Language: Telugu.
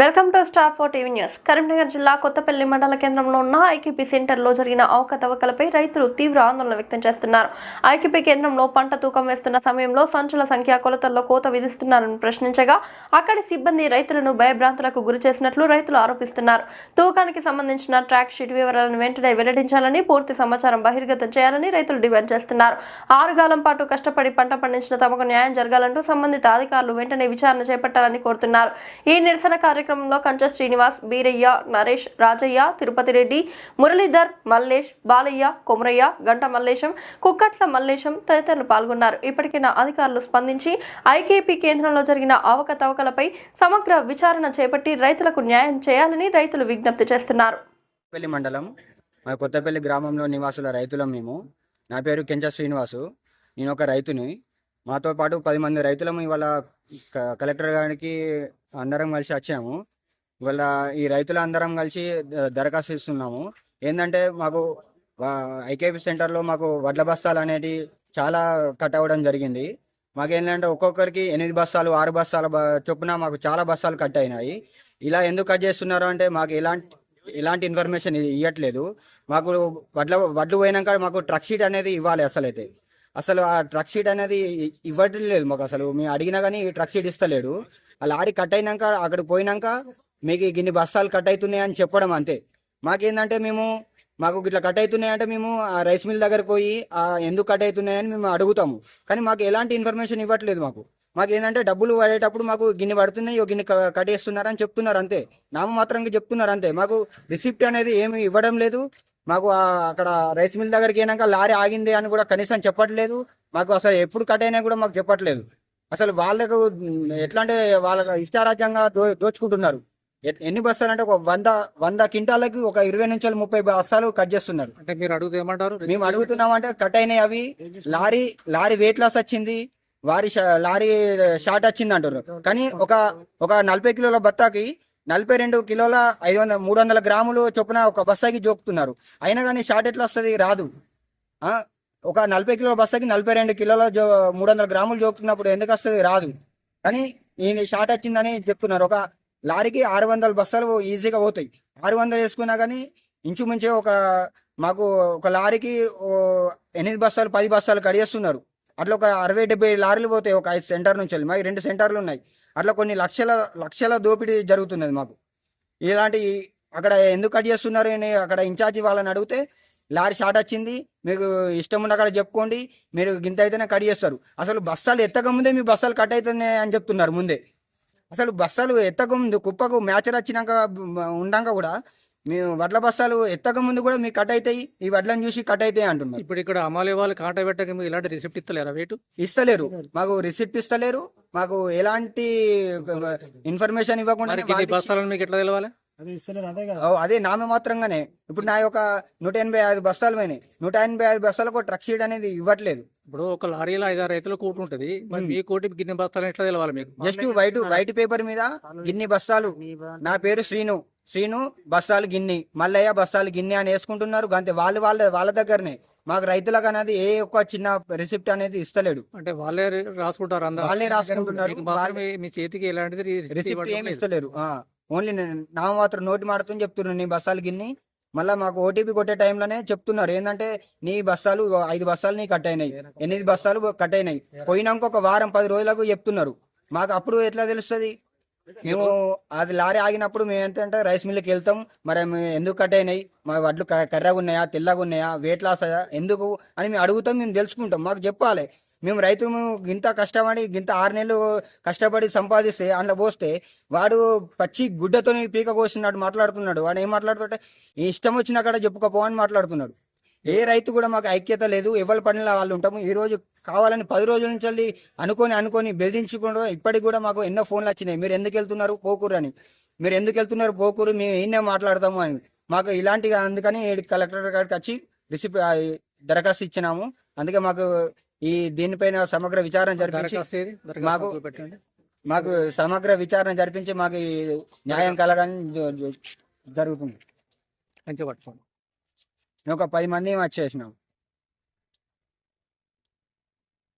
Welcome to star four TV news. Karimnagar జిల్లా కొత్తపల్లి మండల కేంద్రంలో ఉన్న ఐకేపీ సెంటర్లో జరిగిన అవకతవకలపై రైతులు తీవ్ర ఆందోళన వ్యక్తం చేస్తున్నారు. ఐకేపీ కేంద్రంలో పంట తూకం వేస్తున్న సమయంలో సంచుల సంఖ్య కొలతల్లో కోత విధిస్తున్నారని ప్రశ్నించగా అక్కడి సిబ్బంది రైతులను భయభ్రాంతులకు గురి చేసినట్లు రైతులు ఆరోపిస్తున్నారు. తూకానికి సంబంధించిన ట్రాక్ షీట్ వివరాలను వెంటనే వెల్లడించాలని పూర్తి సమాచారం బహిర్గతం చేయాలని రైతులు డిమాండ్ చేస్తున్నారు. ఆరుగాలం పాటు కష్టపడి పంట పండించిన తమకు న్యాయం జరగాలంటూ సంబంధిత అధికారులు వెంటనే విచారణ చేపట్టాలని కోరుతున్నారు. ఈ నిరసన కార్యక్రమంలో కంచ శ్రీనివాస్ బీరయ్య నరేష్ రాజయ్య తిరుపతి రెడ్డి మురళీధర్ మల్లేష్ బాలయ్య కొమరయ్య గంట మల్లేశం కుక్కట్ల మల్లేశం తదితరులు పాల్గొన్నారు. ఇప్పటికైనా అధికారులు స్పందించి ఐకేపీ కేంద్రంలో జరిగిన అవకతవకలపై సమగ్ర విచారణ చేపట్టి రైతులకు న్యాయం చేయాలని రైతులు విజ్ఞప్తి చేస్తున్నారు. మండలం మా కొత్తపల్లి గ్రామంలో నివాసుల రైతులం మేము. నా పేరు కెంచ శ్రీనివాసు. నేను ఒక రైతుని. మాతో పాటు పది మంది రైతులము ఇవాళ కలెక్టర్ గారికి అందరం కలిసి వచ్చాము. ఇవాళ ఈ రైతులు అందరం కలిసి దరఖాస్తు ఇస్తున్నాము. ఏంటంటే మాకు ఐకేపీ సెంటర్లో మాకు వడ్ల బస్తాలు అనేటివి చాలా కట్ అవ్వడం జరిగింది. మాకేంటంటే ఒక్కొక్కరికి ఎనిమిది బస్తాలు ఆరు బస్తాల చొప్పున మాకు చాలా బస్తాలు కట్ అయినాయి. ఇలా ఎందుకు కట్ చేస్తున్నారు అంటే మాకు ఎలాంటి ఎలాంటి ఇన్ఫర్మేషన్ ఇవ్వట్లేదు మాకు వడ్ల వడ్లు పోయినాక మాకు ట్రక్ షీట్ అనేది ఇవ్వాలి అసలైతే. అసలు ఆ ట్రక్ షీట్ అనేది ఇవ్వడం ఇవ్వట్లేదు మాకు అసలు. మేము అడిగినా కానీ ట్రక్ షీట్ ఇస్తలేడు. ఆ లారీ కట్ అయినాక అక్కడికి పోయినాక మీకు ఇన్ని బస్తాలు కట్ అవుతున్నాయి అని చెప్పడం అంతే. మాకేందంటే మేము మాకు ఇట్లా కట్ అవుతున్నాయి అంటే మేము ఆ రైస్ మిల్ దగ్గరకు పోయి ఆ ఎందుకు కట్ అవుతున్నాయని మేము అడుగుతాము. కానీ మాకు ఎలాంటి ఇన్ఫర్మేషన్ ఇవ్వట్లేదు మాకు. మాకు ఏంటంటే డబ్బులు పడేటప్పుడు మాకు గిన్నె పడుతున్నాయి ఓ గిన్నె కట్ చేస్తున్నారని చెప్తున్నారు అంతే. నామమాత్రంగా చెప్తున్నారు అంతే. మాకు రిసిప్ట్ అనేది ఏమి ఇవ్వడం లేదు. మాకు అక్కడ రైస్ మిల్ దగ్గరికి అయినాక లారీ ఆగింది అని కూడా కనీసం చెప్పట్లేదు. మాకు అసలు ఎప్పుడు కట్ అయినా కూడా మాకు చెప్పట్లేదు. అసలు వాళ్ళకు ఎట్లా అంటే వాళ్ళ ఇష్టారాజ్యంగా దో దోచుకుంటున్నారు. ఎన్ని బస్తాలు అంటే ఒక వంద వంద క్వింటాలకి ఒక ఇరవై నుంచి ముప్పై బస్తాలు కట్ చేస్తున్నారు. అంటే మీరు అడుగుతూ ఏమంటారు? మేము అడుగుతున్నాం అంటే కట్ అయినాయి అవి. లారీ లారీ వెయిట్ లాస్ వచ్చింది. వారి లారీ షార్ట్ వచ్చింది అంటారు కానీ ఒక ఒక నలభై కిలోల బత్తాకి నలభై రెండు కిలోల ఐదు వందల మూడు వందల గ్రాములు చొప్పున ఒక బస్తాకి జోకుతున్నారు. అయినా కానీ షార్ట్ ఎట్లా వస్తుంది? రాదు. ఒక నలభై కిలోల బస్తాకి నలభై రెండు కిలోల జో మూడు వందల గ్రాములు జోకుతున్నప్పుడు ఎందుకు వస్తుంది? రాదు. కానీ ఈ షార్ట్ వచ్చిందని చెప్తున్నారు. ఒక లారీకి ఆరు వందల బస్తాలు ఈజీగా పోతాయి. ఆరు వందలు వేసుకున్నా కానీ ఇంచుమించు ఒక మాకు ఒక లారీకి ఓ ఎనిమిది బస్తాలు పది బస్తాలు కడిగేస్తున్నారు. అట్లా ఒక అరవై డెబ్బై లారీలు పోతాయి ఒక ఐదు సెంటర్ నుంచి వెళ్ళి. మాకు రెండు సెంటర్లు ఉన్నాయి. అట్లా కొన్ని లక్షల లక్షల దోపిడీ జరుగుతున్నది మాకు. ఇలాంటి అక్కడ ఎందుకు కట్ చేస్తున్నారు అని అక్కడ ఇన్ఛార్జి వాళ్ళని అడిగితే లారీ షార్ట్ వచ్చింది మీకు ఇష్టం ఉన్న అక్కడ చెప్పుకోండి మీరు గింత అయితేనే కట్ చేస్తారు. అసలు బస్తాలు ఎత్తకముందే మీ బస్తాలు కట్ అవుతున్నాయి అని చెప్తున్నారు ముందే. అసలు బస్తాలు ఎత్తకముందు కుప్పకు మ్యాచర్ వచ్చినాక ఉండాక కూడా మేము వడ్ల బస్తాలు ఎత్తక ముందు కూడా మీకు కట్ అవుతాయి ఈ వడ్లను చూసి కట్ అవుతాయి అంటున్నారు. ఇప్పుడు ఇక్కడ అమ్మాలి వాళ్ళు కాంటా పెట్టక మీకు ఇలాంటి రిసిప్ట్ ఇస్తలేరా వెయిట్ ఇస్తలేరు. మాకు రిసిప్ట్ ఇస్తలేరు. మాకు ఎలాంటి ఇన్ఫర్మేషన్ ఇవ్వకుండా మరి ఇన్ని బస్తాలను మీకు ఎట్లా తెలవాలి? ఓ, అదే నామే మాత్రంగానే. ఇప్పుడు నా యొక్క నూట ఎనభై ఐదు బస్తాలు పోయినాయి. నూట ఎనభై ఐదు బస్తాలకు ట్రక్ షీట్ అనేది ఇవ్వట్లేదు. ఇప్పుడు ఒక లారీలో ఐదారు రైతులు కూటు ఉంటది. మరి మీ కోటి గిన్నె బస్తాలను ఎట్లా తెలవాలి మీకు? జస్ట్ వైట్ వైట్ పేపర్ మీద గిన్ని బస్తాలు. నా పేరు శ్రీను. శ్రీను బస్తాలు గిన్ని మల్లయ్య బస్తాలు గిన్ని అని వేసుకుంటున్నారు. అంతే వాళ్ళు వాళ్ళ వాళ్ళ దగ్గరనే. మాకు రైతులకు అనేది ఏ ఒక్క చిన్న రిసిప్ట్ అనేది ఇస్తలేడు. అంటే వాళ్ళే రాసుకుంటారు అందరూ. వాళ్ళే రాసుకుంటున్నారు. మీ- చేతికి ఎలాంటిది రిసిప్ట్ ఏమి. ఇస్తలేరు. ఓన్లీ నా మాత్రం నోటి మాటతో చెప్తున్నారు నీ బస్తాలు గిన్ని మళ్ళీ మాకు ఓటీపీ కొట్టే టైంలోనే చెప్తున్నారు. ఏంటంటే నీ బస్తాలు ఐదు బస్తాలు నీ కట్ అయినాయి. ఎనిమిది బస్తాలు కట్ అయినాయి. పోయినాక ఒక వారం పది రోజులకు చెప్తున్నారు. మాకు అప్పుడు ఎట్లా తెలుస్తుంది? మేము అది లారీ ఆగినప్పుడు మేము ఏంటంటే రైస్ మిల్కి వెళ్తాం. మరి మేము ఎందుకు కట్ అయినాయి? మా వడ్లు కర్రగా ఉన్నాయా తెల్లగా ఉన్నాయా వెయిట్ లాస్ అయ్యా ఎందుకు అని మేము అడుగుతాం మేము తెలుసుకుంటాం. మాకు చెప్పాలి. మేము మేము గింత కష్టపడి గింత ఆరు నెలలు కష్టపడి సంపాదిస్తే అందులో పోస్తే వాడు పచ్చి గుడ్డతో పీక కోసినట్టు మాట్లాడుతున్నాడు. వాడు ఏం మాట్లాడుతుంటే ఇష్టం వచ్చిన కాడ చెప్పుకోపో అని మాట్లాడుతున్నాడు. ఏ రైతు కూడా మాకు ఐక్యత లేదు. ఎవరి పనిలో వాళ్ళు ఉంటాము. ఈ రోజు కావాలని పది రోజుల నుంచి వెళ్ళి అనుకొని అనుకొని బెదిరించుకుంటూ ఇప్పటికి కూడా మాకు ఎన్నో ఫోన్లు వచ్చినాయి. మీరు ఎందుకు వెళ్తున్నారు? పోకూరు అని. మీరు ఎందుకు వెళ్తున్నారు? పోకూరు. మేము ఈయనే మాట్లాడతాము అని. మాకు ఇలాంటి అందుకని కలెక్టర్ గారికి వచ్చి రిసిప్ దరఖాస్తు ఇచ్చినాము. అందుకే మాకు ఈ దీనిపైన సమగ్ర విచారణ జరిపించి మాకు- మాకు సమగ్ర విచారణ జరిపించి మాకు న్యాయం కలగని జరుగుతుంది. మంచిగా పట్టుకోండి. ఒక పది మంది వచ్చేసినాం.